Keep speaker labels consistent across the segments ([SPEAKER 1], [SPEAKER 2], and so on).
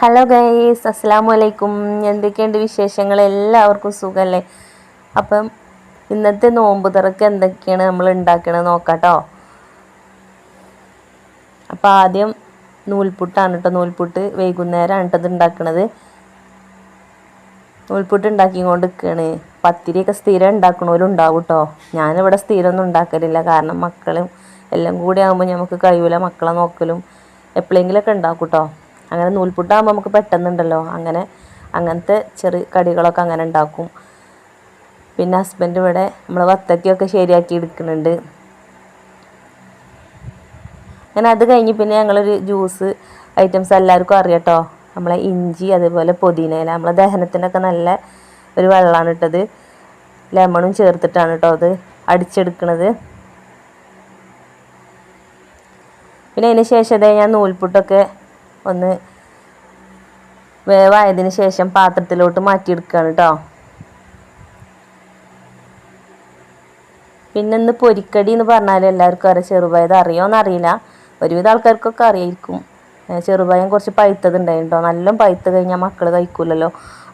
[SPEAKER 1] Hello guys അസ്സാം അലൈക്കും എന്തൊക്കെയുണ്ട് വിശേഷങ്ങൾ? എല്ലാവർക്കും സുഖമല്ലേ അപ്പം ഇന്നത്തെ നോമ്പ് തുറക്ക് എന്തൊക്കെയാണ് നമ്മൾ ഉണ്ടാക്കണത് നോക്കാട്ടോ. അപ്പോൾ ആദ്യം നൂൽപുട്ടാണ് കേട്ടോ. നൂൽപുട്ട് വൈകുന്നേരമാണ് കേട്ടോ ഇത് ഉണ്ടാക്കണത്. നൂൽപുട്ട് ഉണ്ടാക്കിക്കൊണ്ട് നിൽക്കുകയാണ് പത്തിരിയൊക്കെ സ്ഥിരം ഉണ്ടാക്കണവരും ഉണ്ടാവും കേട്ടോ. ഞാനിവിടെ സ്ഥിരമൊന്നും ഉണ്ടാക്കലില്ല. കാരണം മക്കളും എല്ലാം കൂടി ആകുമ്പോൾ നമുക്ക് കഴിയൂല. മക്കളെ നോക്കലും എപ്പോഴെങ്കിലുമൊക്കെ ഉണ്ടാക്കും കേട്ടോ. അങ്ങനെ നൂൽപുട്ടാകുമ്പോൾ നമുക്ക് പെട്ടെന്നുണ്ടല്ലോ. അങ്ങനെ അങ്ങനത്തെ ചെറിയ കടികളൊക്കെ അങ്ങനെ ഉണ്ടാക്കും. പിന്നെ ഹസ്ബൻഡ് ഇവിടെ നമ്മൾ വത്തക്കയൊക്കെ ശരിയാക്കി എടുക്കുന്നുണ്ട്. അങ്ങനെ അത് കഴിഞ്ഞ് പിന്നെ ഞങ്ങളൊരു ജ്യൂസ് ഐറ്റംസ് എല്ലാവർക്കും അറിയാട്ടോ നമ്മളെ ഇഞ്ചി അതേപോലെ പുതിനയില നമ്മളെ ദഹനത്തിനൊക്കെ നല്ല ഒരു വെള്ളമാണ് ഇട്ടത്. ലെമണും ചേർത്തിട്ടാണ് കേട്ടോ അത് അടിച്ചെടുക്കണത്. പിന്നെ അതിന് ശേഷം ഞാൻ നൂൽപുട്ടൊക്കെ ഒന്ന് വേവായതിന് ശേഷം പാത്രത്തിലോട്ട് മാറ്റിയെടുക്കുകയാണ് കേട്ടോ പിന്നെ ഇന്ന് പൊരിക്കടി എന്ന് പറഞ്ഞാൽ എല്ലാവർക്കും അറിയാം. ചെറുപയത് അറിയോന്നറിയില്ല ഒരുവിധ ആൾക്കാർക്കൊക്കെ അറിയായിരിക്കും. ചെറുപയം കുറച്ച് പഴുത്തത് ഉണ്ടായിട്ടോ നല്ല പഴുത്ത് കഴിഞ്ഞാൽ മക്കൾ കഴിക്കൂലല്ലോ.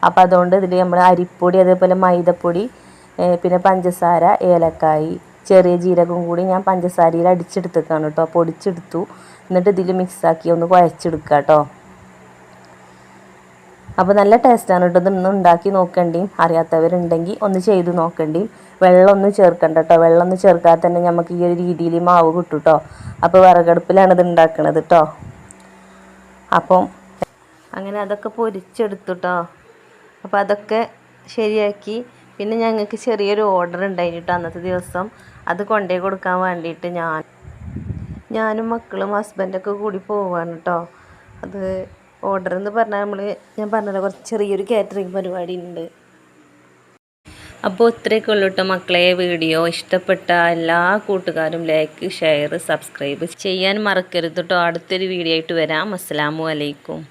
[SPEAKER 1] അപ്പം അതുകൊണ്ട് ഇതിൽ നമ്മൾ അരിപ്പൊടി അതേപോലെ മൈദപ്പൊടി പിന്നെ പഞ്ചസാര ഏലക്കായി ചെറിയ ജീരകം കൂടി ഞാൻ പഞ്ചസാരയിൽ അടിച്ചെടുത്തേക്കാണ് കേട്ടോ. പൊടിച്ചെടുത്തു. എന്നിട്ട് ഇതിൽ മിക്സാക്കി ഒന്ന് കുഴച്ചെടുക്കുക കേട്ടോ. അപ്പോൾ നല്ല ടേസ്റ്റാണ് കേട്ടോ. ഇതൊന്നും ഉണ്ടാക്കി നോക്കണ്ടി. അറിയാത്തവരുണ്ടെങ്കിൽ ഒന്ന് ചെയ്ത് നോക്കണ്ടി. വെള്ളമൊന്നും ചേർക്കണ്ട കേട്ടോ. വെള്ളമൊന്നും ചേർക്കാതെ തന്നെ നമുക്ക് ഈ ഒരു രീതിയിൽ മാവ് കിട്ടും കേട്ടോ. അപ്പോൾ വിറകടുപ്പിലാണ് ഇത് ഉണ്ടാക്കണത് കേട്ടോ. അപ്പം അങ്ങനെ അതൊക്കെ പൊരിച്ചെടുത്തു കേട്ടോ. അപ്പോൾ അതൊക്കെ ശരിയാക്കി പിന്നെ ഞങ്ങൾക്ക് ചെറിയൊരു ഓർഡർ ഉണ്ടായി കേട്ടോ അന്നത്തെ ദിവസം. അത് കൊണ്ടേ കൊടുക്കാൻ വേണ്ടിയിട്ട് ഞാൻ ഞാനും മക്കളും ഹസ്ബൻഡൊക്കെ കൂടി പോവാണ് കേട്ടോ അത് ഓർഡർ എന്ന് പറഞ്ഞാൽ നമ്മൾ ഞാൻ പറഞ്ഞല്ലോ കുറച്ച് ചെറിയൊരു കാറ്ററിംഗ് പരിപാടി ഉണ്ട് അപ്പോൾ ഇത്രയൊക്കെ ഉള്ളൂ കേട്ടോ മക്കളെ വീഡിയോ. ഇഷ്ടപ്പെട്ട എല്ലാ കൂട്ടുകാരും ലൈക്ക് ഷെയർ സബ്സ്ക്രൈബ് ചെയ്യാൻ മറക്കരുത് കേട്ടോ അടുത്തൊരു വീഡിയോ ആയിട്ട് വരാം. അസ്സാം വലൈക്കും